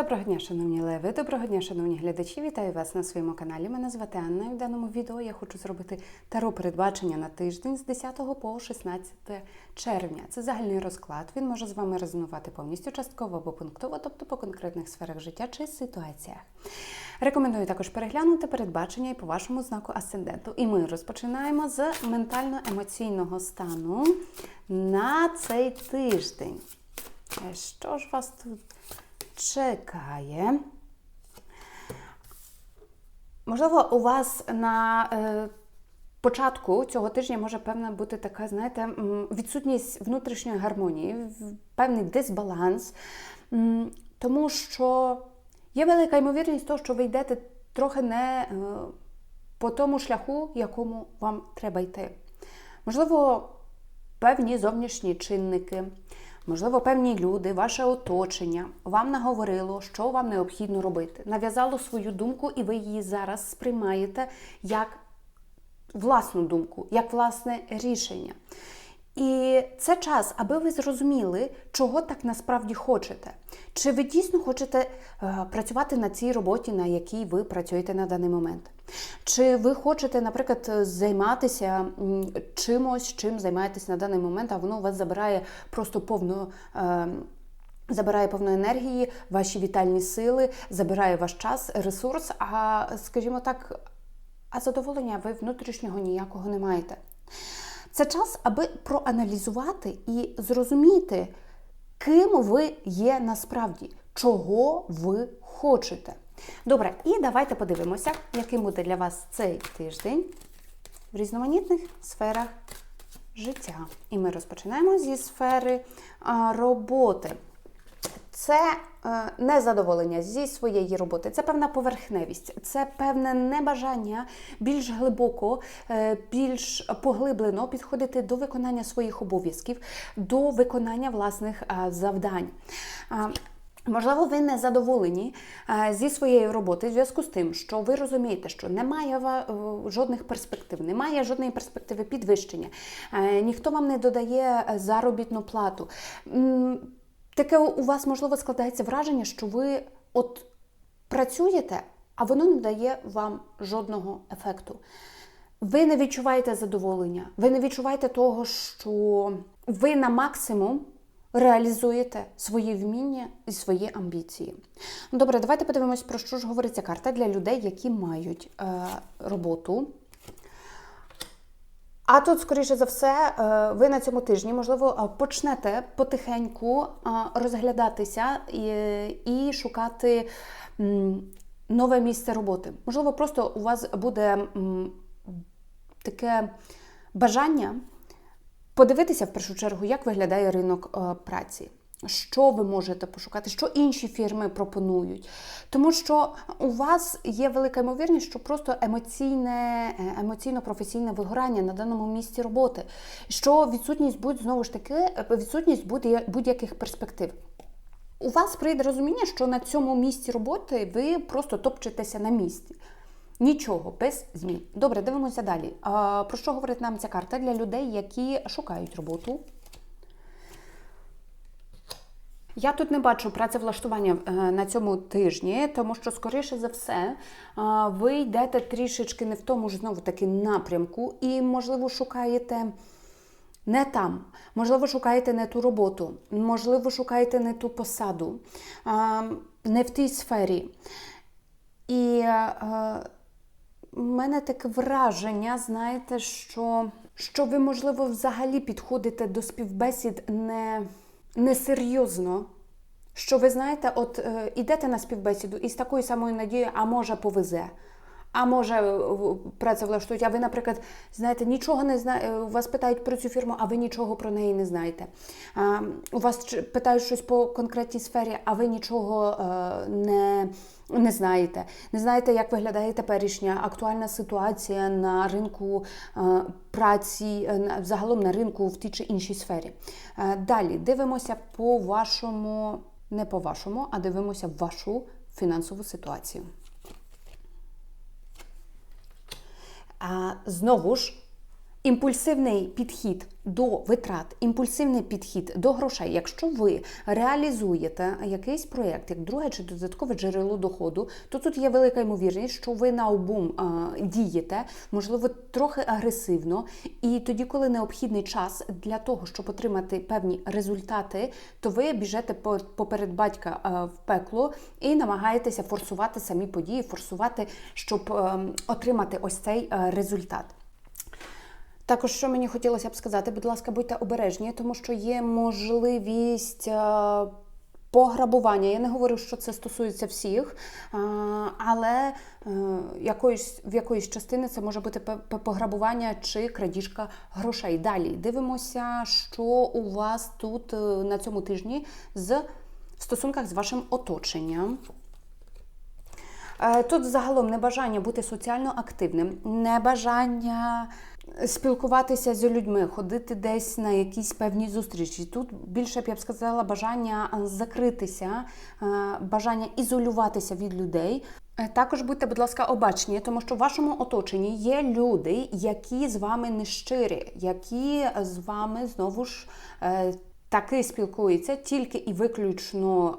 Доброго дня, шановні леви, доброго дня, шановні глядачі. Вітаю вас на своєму каналі. Мене звати Анна. І в даному відео я хочу зробити таро передбачення на тиждень з 10 по 16 червня. Це загальний розклад. Він може з вами резонувати повністю частково або пунктово, тобто по конкретних сферах життя чи ситуаціях. Рекомендую також переглянути передбачення і по вашому знаку асценденту. І ми розпочинаємо з ментально-емоційного стану на цей тиждень. Е, Що ж вас тут чекає? Можливо, у вас на е, початку цього тижня може певна бути така, знаєте, відсутність внутрішньої гармонії, певний дисбаланс, тому що є велика ймовірність того, що ви йдете трохи не е, по тому шляху, якому вам треба йти. Можливо, певні зовнішні чинники, можливо, певні люди, ваше оточення вам наговорило, що вам необхідно робити. Нав'язало свою думку, і ви її зараз сприймаєте як власну думку, як власне рішення. І це час, аби ви зрозуміли, чого так насправді хочете. Чи ви дійсно хочете е, працювати на цій роботі, на якій ви працюєте на даний момент? Чи ви хочете, наприклад, займатися чимось, чим займаєтесь на даний момент, а воно у вас забирає просто повну. Е, Забирає повну енергії, ваші вітальні сили, забирає ваш час, ресурс, а, скажімо так, а задоволення ви внутрішнього ніякого не маєте. Це час, аби проаналізувати і зрозуміти, ким ви є насправді, чого ви хочете. Добре, і давайте подивимося, яким буде для вас цей тиждень в різноманітних сферах життя. І ми розпочинаємо зі сфери роботи. Це е, незадоволення зі своєї роботи, це певна поверхневість, це певне небажання більш глибоко, е, більш поглиблено підходити до виконання своїх обов'язків, до виконання власних завдань. Можливо, ви не задоволені е, зі своєї роботи в зв'язку з тим, що ви розумієте, що немає е, жодних перспектив, немає жодної перспективи підвищення, е, ніхто вам не додає заробітну плату. Таке у вас можливо складається враження, що ви от працюєте, а воно не дає вам жодного ефекту. Ви не відчуваєте задоволення, ви не відчуваєте того, що ви на максимум реалізуєте свої вміння і свої амбіції. Ну, Добре, давайте подивимось, про що ж говориться карта для людей, які мають е, роботу. А тут, скоріше за все, е, ви на цьому тижні, можливо, е, почнете потихеньку е, розглядатися і, і шукати нове місце роботи. Можливо, просто у вас буде таке бажання подивитися в першу чергу, як виглядає ринок е, праці. Що ви можете пошукати, що інші фірми пропонують. Тому що у вас є велика ймовірність, що просто емоційне, е, емоційно-професійне вигорання на даному місці роботи, що відсутність будь знову ж таки е, відсутність будь-яких перспектив. У вас прийде розуміння, що на цьому місці роботи ви просто топчетеся на місці. Нічого, без змін. Добре, дивимося далі. А, про що говорить нам ця карта для людей, які шукають роботу? Я тут не бачу працевлаштування е, на цьому тижні, тому що, скоріше за все, е, ви йдете трішечки не в тому ж знову таки напрямку, і, можливо, шукаєте не там. Можливо, шукаєте не ту роботу, можливо, шукаєте не ту посаду, е, не в тій сфері. І е, в мене таке враження, знаєте, що, що ви, можливо, взагалі підходите до співбесід не, несерйозно. Що ви знаєте, от е, ідете на співбесіду із такою самою надією, а може повезе. А може е, працевлаштують, а ви, наприклад, знаєте, нічого не знаєте, вас питають про цю фірму, а ви нічого про неї не знаєте. А, у вас питають щось по конкретній сфері, а ви нічого е, не, не знаєте. Не знаєте, як виглядає теперішня актуальна ситуація на ринку е, праці, е, загалом на ринку в тій чи іншій сфері. Е, далі дивимося по вашому, не по вашому, а дивимося вашу фінансову ситуацію. А, знову ж Імпульсивний підхід до витрат, імпульсивний підхід до грошей. Якщо ви реалізуєте якийсь проєкт, як друге чи додаткове джерело доходу, то тут є велика ймовірність, що ви на обум дієте, можливо, трохи агресивно. І тоді, коли необхідний час для того, щоб отримати певні результати, то ви біжете поперед батька в пекло і намагаєтеся форсувати самі події, форсувати, щоб ем, отримати ось цей е, результат. Також, що мені хотілося б сказати, будь ласка, будьте обережні, тому що є можливість е, пограбування. Я не говорю, що це стосується всіх, е, але е, якоїсь, в якоїсь частини це може бути пограбування чи крадіжка грошей. Далі дивимося, що у вас тут на цьому тижні з в стосунках з вашим оточенням. Е, Тут загалом небажання бути соціально активним, небажання спілкуватися з людьми, ходити десь на якісь певні зустрічі. Тут більше б я б сказала бажання закритися, е, бажання ізолюватися від людей. Е, Також будьте, будь ласка, обачні, тому що в вашому оточенні є люди, які з вами не щирі, які з вами знову ж таки спілкуються тільки і виключно.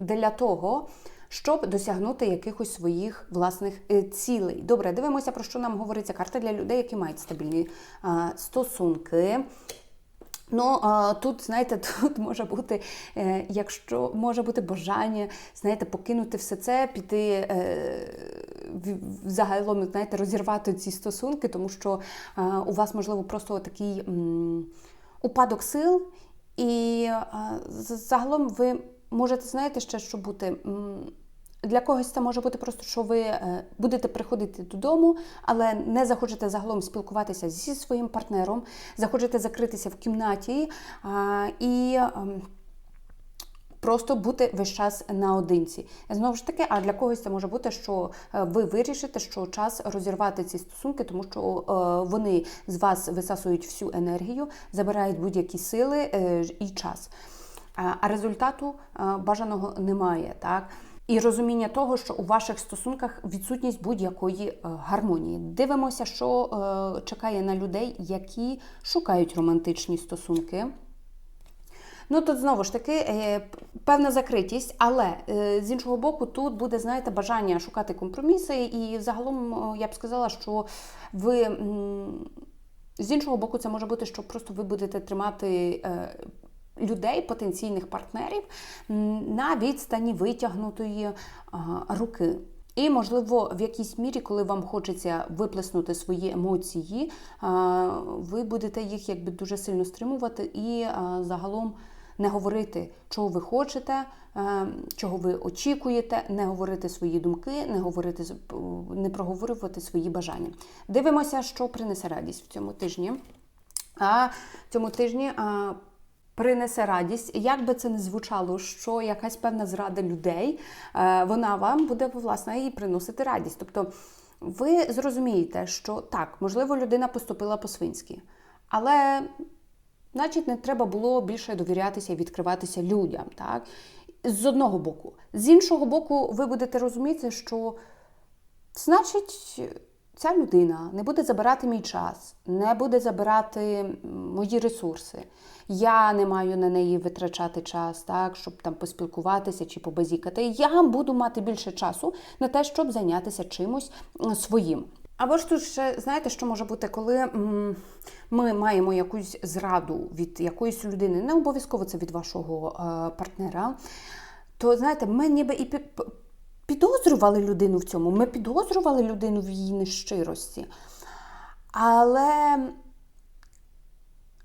для того, щоб досягнути якихось своїх власних е, цілей. Добре, дивимося, про що нам говориться карта для людей, які мають стабільні а, стосунки. Ну, тут, знаєте, тут може бути, е, якщо може бути бажання, знаєте, покинути все це, піти е, загалом, знаєте, розірвати ці стосунки, тому що е, у вас, можливо, просто такий упадок сил, і е, загалом ви можете, знаєте, ще що бути. Для когось це може бути просто, що ви е, будете приходити додому, але не захочете загалом спілкуватися зі своїм партнером, захочете закритися в кімнаті і. ем, Просто бути весь час наодинці. Знову ж таки, а для когось це може бути, що е, ви вирішите, що час розірвати ці стосунки, тому що е, вони з вас висасують всю енергію, забирають будь-які сили і час. А результату бажаного немає. Так? І розуміння того, що у ваших стосунках відсутність будь-якої е, гармонії. Дивимося, що е, чекає на людей, які шукають романтичні стосунки. Ну тут знову ж таки е, певна закритість, але з іншого боку, тут буде, знаєте, бажання шукати компроміси, і загалом я б сказала, що ви з іншого боку, це може бути, що просто ви будете тримати. Е, Людей, потенційних партнерів на відстані витягнутої руки. І, можливо, в якійсь мірі, коли вам хочеться виплеснути свої емоції, ви будете їх якби дуже сильно стримувати і загалом не говорити, чого ви хочете, е, чого ви очікуєте, не говорити свої думки, не говорити не проговорювати свої бажання. Дивимося, що принесе радість в цьому тижні. А в цьому тижні принесе радість. Як би це не звучало, що якась певна зрада людей, е, вона вам буде власне і приносити радість. Тобто ви зрозумієте, що так, можливо, людина поступила по-свинськи, але значить не треба було більше довірятися і відкриватися людям. Так? З одного боку. З іншого боку, ви будете розуміти, що Значить, ця людина не буде забирати мій час, не буде забирати мої ресурси. Я не маю на неї витрачати час, так, щоб там поспілкуватися чи побазікати. Я буду мати більше часу на те, щоб зайнятися чимось своїм. Або ж тут ще знаєте, що може бути, коли ми маємо якусь зраду від якоїсь людини, не обов'язково це від вашого е, партнера, то знаєте, ми ніби і підозрювали людину в цьому, ми підозрювали людину в її нещирості. Але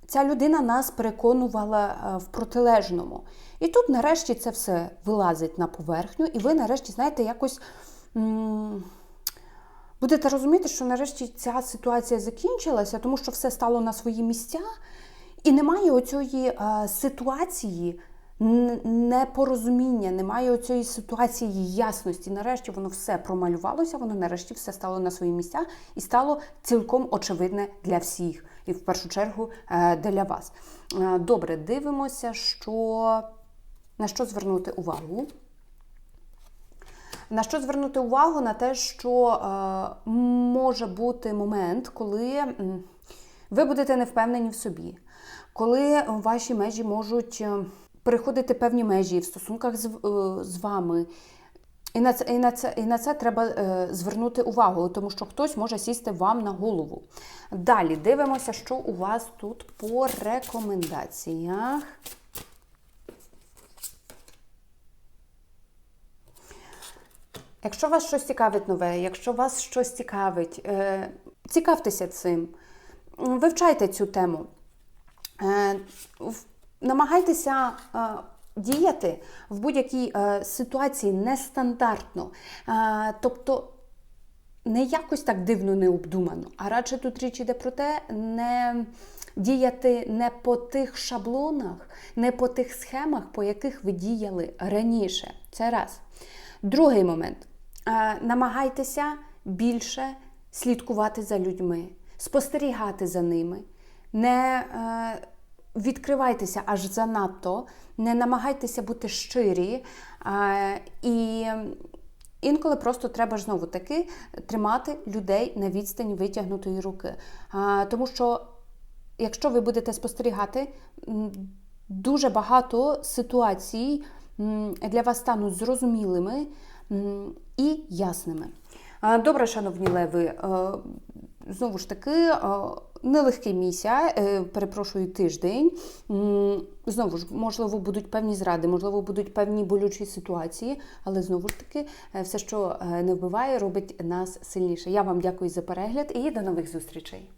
ця людина нас переконувала е, в протилежному. І тут нарешті це все вилазить на поверхню, і ви нарешті, знаєте, якось. Будете розуміти, що нарешті ця ситуація закінчилася, тому що все стало на свої місця, і немає оцієї е, ситуації непорозуміння, немає оцієї ситуації ясності. Нарешті воно все промалювалося, воно нарешті все стало на свої місця і стало цілком очевидне для всіх, і в першу чергу е, для вас. Е, Добре, дивимося, що на що звернути увагу. На що звернути увагу? На те, що е, може бути момент, коли ви будете не впевнені в собі, коли ваші межі можуть е, переходити певні межі в стосунках з, е, з вами. І на це, і на це, і на це треба е, звернути увагу, тому що хтось може сісти вам на голову. Далі дивимося, що у вас тут по рекомендаціях. Якщо вас щось цікавить нове, якщо вас щось цікавить, е, цікавтеся цим, вивчайте цю тему. Намагайтеся е, діяти в будь-якій е, ситуації нестандартно. Е, тобто не якось так дивно необдумано, а радше тут річ іде про те, не діяти не по тих шаблонах, не по тих схемах, по яких ви діяли раніше. Це раз. Другий момент. Е, Намагайтеся більше слідкувати за людьми, спостерігати за ними. Не е, відкривайтеся аж занадто, не намагайтеся бути щирі. і інколи просто треба знову таки тримати людей на відстані витягнутої руки. Тому що якщо ви будете спостерігати, дуже багато ситуацій для вас стануть зрозумілими і ясними. Добре, шановні леви, е, знову ж таки, е, нелегкий місяць, е, перепрошую, тиждень. Знову ж, можливо, будуть певні зради, можливо, будуть певні болючі ситуації, але знову ж таки, е, все, що е, не вбиває, робить нас сильніше. Я вам дякую за перегляд і до нових зустрічей.